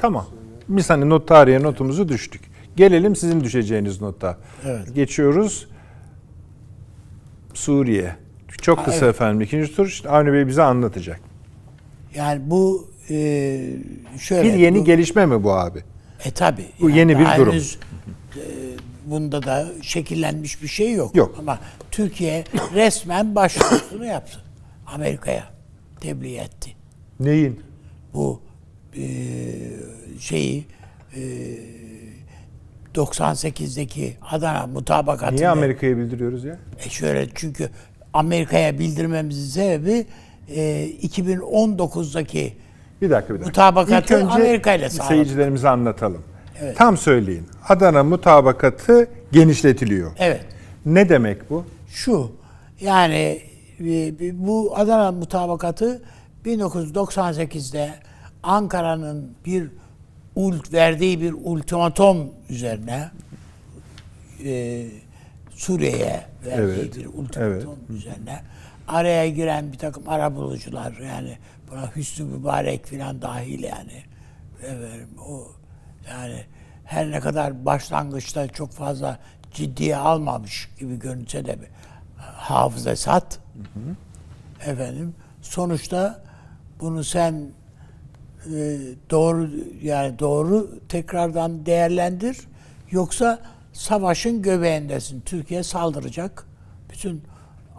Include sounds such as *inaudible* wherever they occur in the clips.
Tamam. Bir saniye not tarihe notumuzu düştük. Gelelim sizin düşeceğiniz nota. Evet. Geçiyoruz. Suriye. Çok kısa evet. efendim. İkinci tur işte Avni Bey bize anlatacak. Yani bu e, şöyle. Bir yeni bu, gelişme mi bu abi? E tabi. Bu yeni bir durum. Henüz, e, bunda da şekillenmiş bir şey yok. Yok. Ama Türkiye resmen başvurusunu yaptı. Amerika'ya tebliğ etti. Neyin? Bu e, şeyi e, 98'deki Adana mutabakatını. Niye Amerika'ya bildiriyoruz ya? E şöyle çünkü Amerika'ya bildirmemizin sebebi e, 2019'daki Bir dakika bir dakika. Mutabakatı İlk önce Amerika ile sağladık. Seyircilerimize anlatalım. Evet. Tam söyleyin. Adana mutabakatı genişletiliyor. evet Ne demek bu? şu yani e, bu Adana mutabakatı 1998'de Ankara'nın bir ult verdiği bir ultimatom üzerine e, Suriye'ye verdiği Evet, bir ultimatom evet. üzerine araya giren bir takım arabulucular yani buna Hüsnü Mübarek filan dahil yani efendim, o yani her ne kadar başlangıçta çok fazla ciddiye almamış gibi görünse de bir hafız Esad efendim sonuçta bunu sen e, doğru yani doğru tekrardan değerlendir yoksa savaşın göbeğindesin. Türkiye saldıracak. Bütün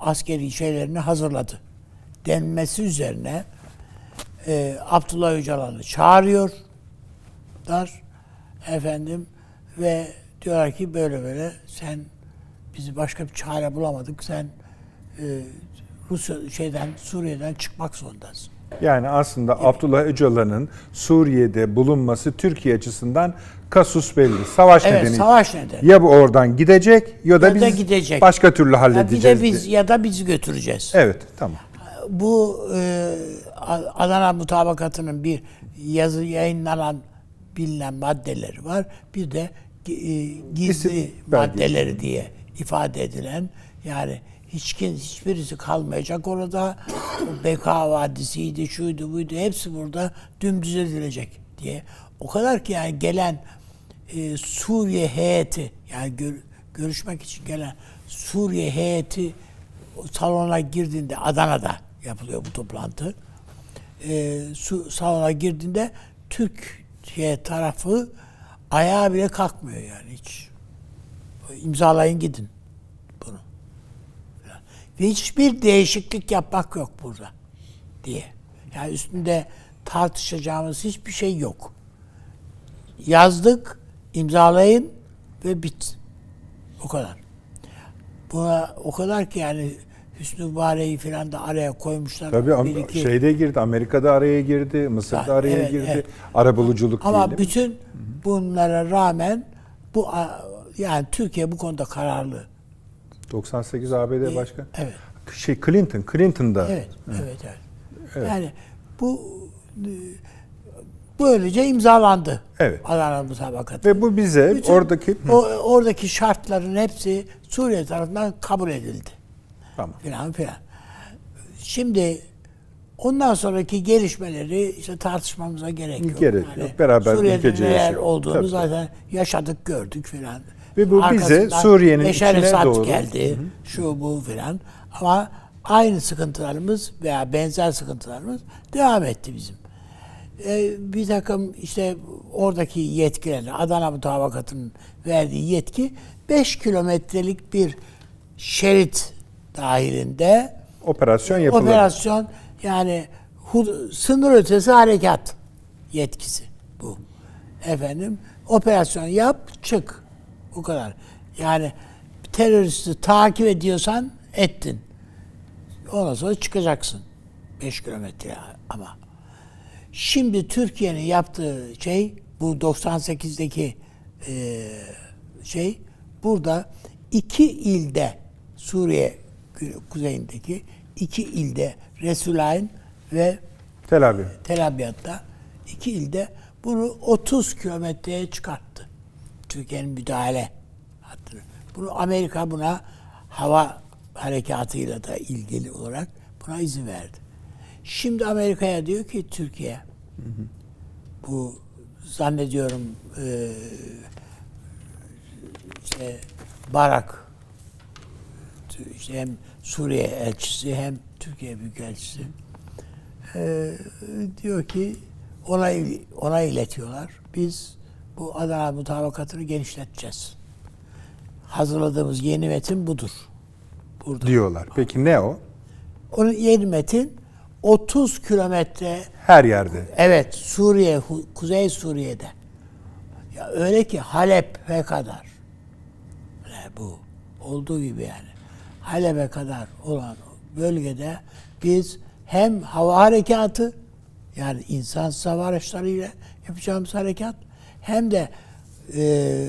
askeri şeylerini hazırladı. Denmesi üzerine e, Abdullah Öcalan'ı çağırıyor dar efendim ve diyorlar ki böyle böyle sen bizi başka bir çare bulamadık sen e, Rusya şeyden Suriye'den çıkmak zorundasın. Yani aslında Abdullah Öcalan'ın Suriye'de bulunması Türkiye açısından kasus belli. Savaş Evet, nedeni. savaş nedeni. Ya bu oradan gidecek ya da Ya da biz gidecek. başka türlü Ya bir halledeceğiz. de biz diye. ya da bizi götüreceğiz. Evet, tamam. Bu e, Adana mutabakatının bir yazı yayınlanan bilinen maddeleri var. Bir de e, gizli İsim belgesi. maddeleri diye ifade edilen yani hiç kim hiçbirisi kalmayacak orada. O Beka Vadisi'ydi, şuydu, buydu. Hepsi burada dümdüz edilecek diye. O kadar ki yani gelen e, Suriye heyeti yani gör- görüşmek için gelen Suriye heyeti salona girdiğinde Adana'da yapılıyor bu toplantı. E, su, salona girdiğinde Türkiye tarafı ayağa bile kalkmıyor yani hiç. İmzalayın gidin hiçbir değişiklik yapmak yok burada diye. Yani üstünde tartışacağımız hiçbir şey yok. Yazdık, imzalayın ve bit. O kadar. Buna o kadar ki yani Hüsnü Mübarek'i falan da araya koymuşlar. Tabii Bir iki- şeyde girdi, Amerika'da araya girdi, Mısır'da Ha, araya evet, girdi. evet. Arabuluculuk Ama diyelim. bütün bunlara rağmen bu yani Türkiye bu konuda kararlı. 98 ABD başkan. Evet. Şey Clinton, Clinton'da. Evet, evet, evet. Yani bu e, böylece imzalandı. Evet. Adana mutabakatı. Ve bu bize Bütün oradaki o, oradaki şartların hepsi Suriye tarafından kabul edildi. tamam. Filan filan. Şimdi ondan sonraki gelişmeleri işte tartışmamıza gerek yok. Gerek yok. Beraber Suriye'de neler yaşayalım. olduğunu Tabii, zaten yaşadık, gördük filan. Ve bu bize Suriye'nin içine doğru- geldi. Şu bu filan. Ama aynı sıkıntılarımız veya benzer sıkıntılarımız devam etti bizim. Ee, bir takım işte oradaki yetkiler, Adana Mutabakatı'nın verdiği yetki 5 kilometrelik bir şerit dahilinde Operasyon yapılır. operasyon yani sınır ötesi harekat yetkisi bu. Efendim operasyon yap çık. Bu kadar. Yani teröristi takip ediyorsan ettin. Ondan sonra çıkacaksın. 5 kilometre ama. Şimdi Türkiye'nin yaptığı şey bu 98'deki e, şey burada iki ilde Suriye kuzeyindeki iki ilde Resulayn ve Tel Aviv. Tel Abyad'da iki ilde bunu 30 kilometreye çıkarttı. Türkiye'nin müdahale hattını. Bunu Amerika buna hava harekatıyla da ilgili olarak buna izin verdi. Şimdi Amerika'ya diyor ki Türkiye bu zannediyorum e, işte Barak işte hem Suriye elçisi hem Türkiye Büyükelçisi e, diyor ki ona ona iletiyorlar. Biz bu Adana mutabakatını genişleteceğiz. Hazırladığımız yeni metin budur. Burada. diyorlar. Peki ne o? Onun yeni metin 30 kilometre Her yerde. Evet Suriye, Kuzey Suriye'de. Ya öyle ki Halep'e kadar. Ne bu olduğu gibi yani. Halep'e kadar olan bölgede biz hem hava harekatı yani insan hava araçlarıyla yapacağımız harekat hem de e,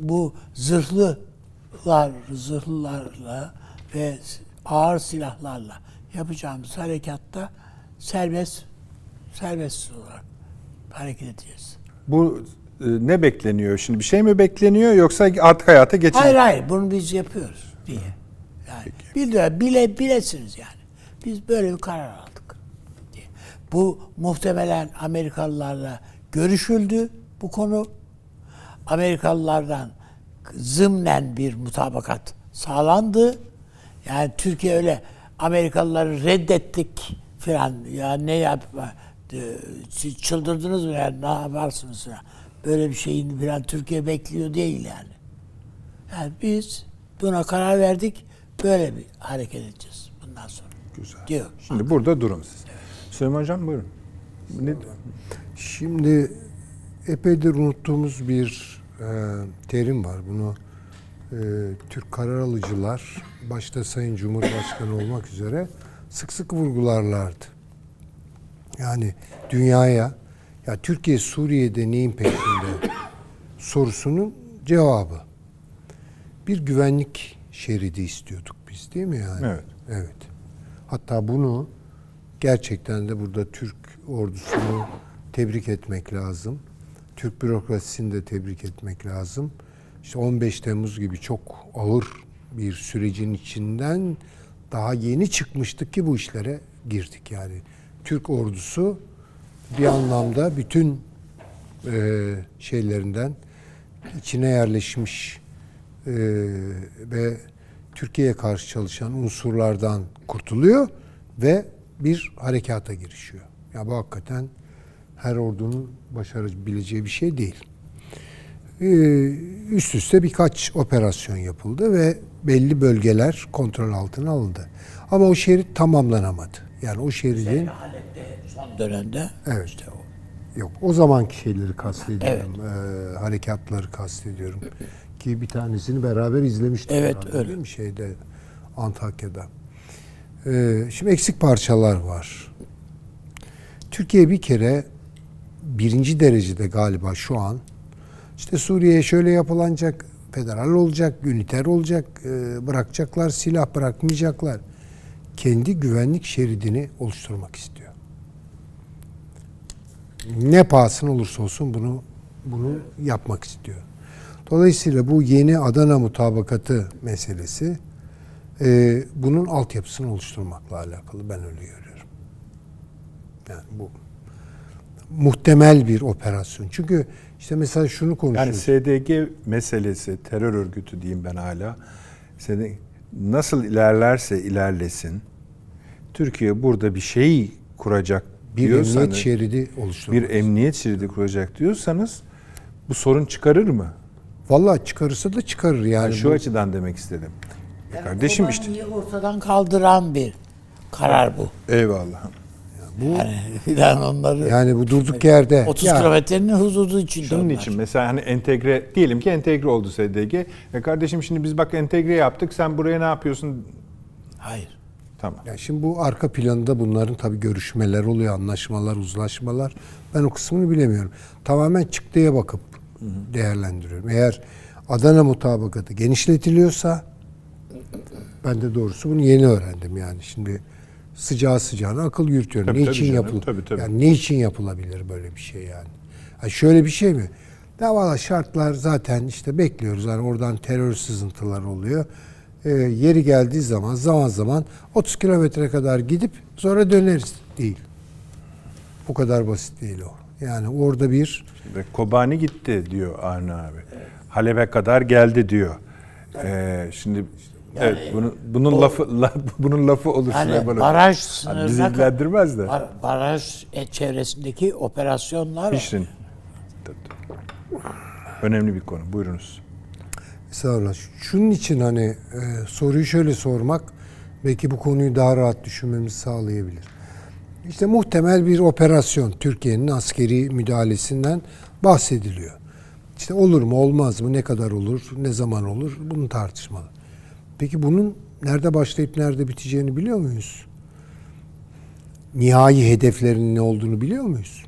bu zırhlılar, zırhlılarla ve ağır yapacağımız harekatta serbest serbest olarak hareket edeceğiz. Bu e, ne bekleniyor şimdi? Bir şey mi bekleniyor yoksa artık hayata geçecek? Hayır hayır bunu biz yapıyoruz diye. Yani bile, bile bilesiniz yani. Biz böyle bir karar aldık diye. Bu muhtemelen Amerikalılarla görüşüldü bu konu. Amerikalılardan zımnen bir mutabakat sağlandı. Yani Türkiye öyle Amerikalıları reddettik filan ya ne yapma e, siz çıldırdınız mı yani ne yaparsınız filan. Böyle bir şeyin filan Türkiye bekliyor değil yani. Yani biz buna karar verdik. Böyle bir hareket edeceğiz bundan sonra. Güzel. Diyor. Şimdi burada durun siz. Süleyman Hocam buyurun. Ne, Şimdi epeydir unuttuğumuz bir e, terim var. Bunu e, Türk karar alıcılar, başta Sayın Cumhurbaşkanı olmak üzere sık sık vurgularlardı. Yani dünyaya, ya Türkiye Suriye'de neyin peşinde sorusunun cevabı. Bir güvenlik şeridi istiyorduk biz değil mi yani? Evet. Evet. Hatta bunu gerçekten de burada Türk ordusunu tebrik etmek lazım. Türk bürokrasisini de tebrik etmek lazım. İşte 15 Temmuz gibi çok ağır bir sürecin içinden daha yeni çıkmıştık ki bu işlere girdik yani. Türk ordusu bir anlamda bütün e, şeylerinden içine yerleşmiş e, ve Türkiye'ye karşı çalışan unsurlardan kurtuluyor ve bir harekata girişiyor. Ya bu hakikaten her ordunun başarabileceği bir şey değil. Ee, üst üste birkaç operasyon yapıldı ve belli bölgeler kontrol altına alındı. Ama o şerit tamamlanamadı. Yani o şeridin Halep'te son dönemde Evet. işte o. Yok o zamanki şeyleri kastediyorum. Ee, harekatları kastediyorum. Ki bir tanesini beraber izlemiştik. Evet, herhalde, öyle. değil mi? Şeyde Antakya'da. Ee, şimdi eksik parçalar var. Türkiye bir kere birinci derecede galiba şu an işte Suriye'ye şöyle yapılanacak, federal olacak, üniter olacak, e, bırakacaklar, silah bırakmayacaklar. Kendi güvenlik şeridini oluşturmak istiyor ne pahasına olursa olsun bunu bunu yapmak istiyor. Dolayısıyla bu yeni Adana mutabakatı meselesi e, bunun altyapısını oluşturmakla alakalı ben öyle görüyorum. Yani bu muhtemel bir operasyon. Çünkü işte mesela şunu yani konuşuyoruz. SDG meselesi, terör örgütü diyeyim ben hala. SDG nasıl ilerlerse ilerlesin, Türkiye burada bir şey kuracak bir diyorsanız, emniyet şeridi oluşturmak. bir emniyet şeridi kuracak diyorsanız bu sorun çıkarır mı? Vallahi çıkarırsa da çıkarır yani. Yani şu bu- açıdan demek istedim. Ya kardeşim işte. Ortadan kaldıran bir karar bu. Eyvallah. Yani *laughs* filan onları yani bu durduk yerde 30 ya, kilometrenin hududu içinde Şunun onlar. için mesela hani entegre diyelim ki entegre oldu SDG. E kardeşim şimdi biz bak entegre yaptık. Sen buraya ne yapıyorsun? Hayır. Tamam. Ya şimdi bu arka planında bunların tabii görüşmeler oluyor, anlaşmalar, uzlaşmalar. Ben o kısmını bilemiyorum. Tamamen çıktıya bakıp değerlendiriyorum. Eğer Adana mutabakatı genişletiliyorsa ben de doğrusu bunu yeni öğrendim yani. Şimdi sıcağı sıcağına akıl yürütüyorum. Tabii, ne tabii için canım, yapıl tabii, tabii. Yani ne için yapılabilir böyle bir şey yani? Ha şöyle bir şey mi? Ya valla şartlar zaten işte bekliyoruz. Hani oradan terör sızıntılar oluyor. Ee, yeri geldiği zaman zaman zaman 30 kilometre kadar gidip sonra döneriz değil. Bu kadar basit değil o. Yani orada bir Ve Kobani gitti diyor Avni abi. Halep'e kadar geldi diyor. Ee, şimdi evet bunun bunun lafı la- *laughs* bunun lafı olur Yani Süleyman baraj Hani bizi sınırına ilgilendirmez de. bar- baraj e, çevresindeki operasyonlar Pişrin. Önemli bir konu. Buyurunuz. Estağfurullah. Şunun için hani e, soruyu şöyle sormak belki bu konuyu daha rahat düşünmemizi sağlayabilir. İşte muhtemel bir operasyon Türkiye'nin askeri müdahalesinden bahsediliyor. İşte olur mu olmaz mı ne kadar olur ne zaman olur bunu tartışmalı. Peki bunun nerede başlayıp nerede biteceğini biliyor muyuz? Nihai hedeflerinin ne olduğunu biliyor muyuz?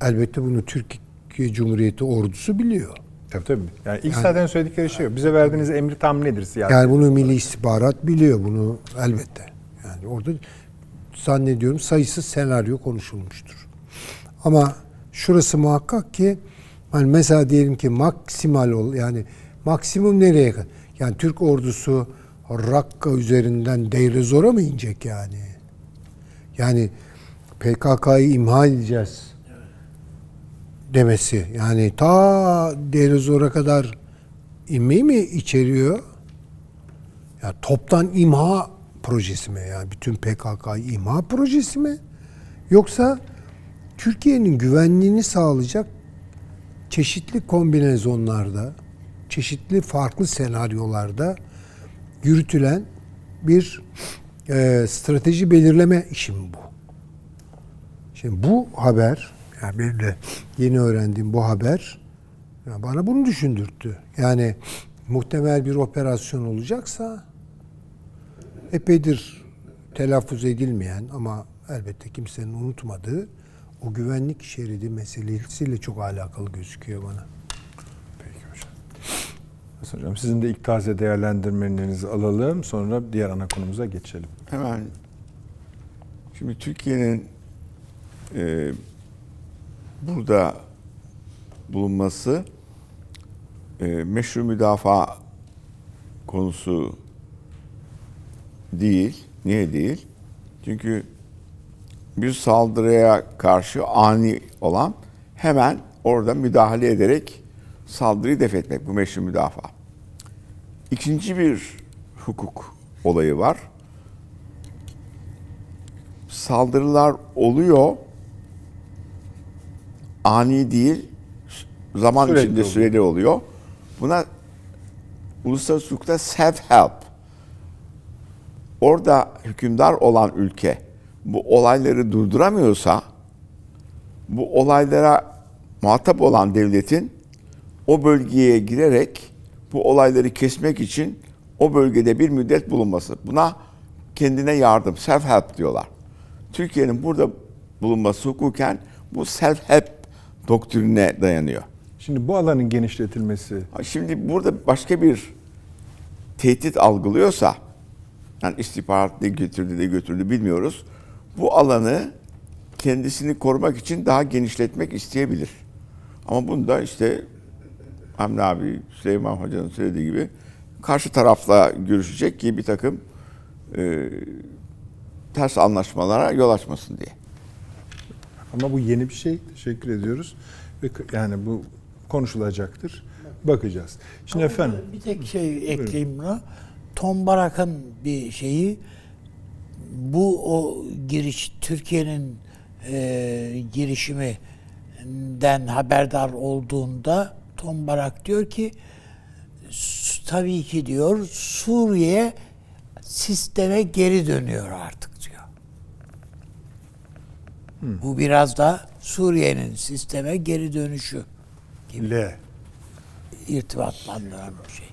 Elbette bunu Türkiye Cumhuriyeti ordusu biliyor. Tabii tabii. Yani ilk zaten söyledikleri şey o. Bize verdiğiniz emri tam nedir siyasi? Yani bunu Milli İstihbarat biliyor bunu elbette. Yani orada zannediyorum sayısız senaryo konuşulmuştur. Ama şurası muhakkak ki hani mesela diyelim ki maksimal ol yani maksimum nereye kadar? Yani Türk ordusu Rakka üzerinden Deir ez-Zor'a mı inecek yani? Yani PKK'yı imha edeceğiz demesi. Yani ta Deir ez-Zor'a kadar inmeyi mi içeriyor? Ya toptan imha projesi mi? Yani bütün PKK imha projesi mi? Yoksa Türkiye'nin güvenliğini sağlayacak çeşitli kombinezonlarda, çeşitli farklı senaryolarda yürütülen bir e, strateji belirleme işi mi bu? Şimdi bu haber, yani benim de yeni öğrendiğim bu haber bana bunu düşündürttü. Yani muhtemel bir operasyon olacaksa epeydir telaffuz edilmeyen ama elbette kimsenin unutmadığı o güvenlik şeridi meselesiyle çok alakalı gözüküyor bana. Hasan Hocam sizin de ilk taze değerlendirmelerinizi alalım. Sonra diğer ana konumuza geçelim. Hemen şimdi Türkiye'nin e, burada bulunması e, meşru müdafaa konusu değil. Niye değil? Çünkü bir saldırıya karşı ani olan hemen orada müdahale ederek saldırıyı def etmek. Bu meşru müdafaa. İkinci bir hukuk olayı var saldırılar oluyor. Ani değil, zaman Sürekli içinde oluyor. süreli oluyor. Buna uluslararası hukukta self-help. Orada hükümdar olan ülke bu olayları durduramıyorsa bu olaylara muhatap olan devletin o bölgeye girerek bu olayları kesmek için o bölgede bir müddet bulunması. Buna kendine yardım, self-help diyorlar. Türkiye'nin burada bulunması hukuken bu self-help doktrinine dayanıyor. Şimdi bu alanın genişletilmesi Şimdi burada başka bir tehdit algılıyorsa, yani istihbarat ne götürdü ne götürdü bilmiyoruz. Bu alanı kendisini korumak için daha genişletmek isteyebilir. Ama bunda işte Hamdi abi, Süleyman Hoca'nın söylediği gibi karşı tarafla görüşecek ki bir takım e, ters anlaşmalara yol açmasın diye. ama bu yeni bir şey. Teşekkür ediyoruz. Ve yani bu konuşulacaktır. Bakacağız. Şimdi efendim Bir tek şey ekleyeyim buna. Tom Barak'ın bir şeyi bu o giriş Türkiye'nin e, girişiminden haberdar olduğunda Tom Barak diyor ki "S- tabii ki diyor Suriye sisteme geri dönüyor artık diyor. Bu biraz da Suriye'nin sisteme geri dönüşü gibi L. irtibatlandıran bir şey.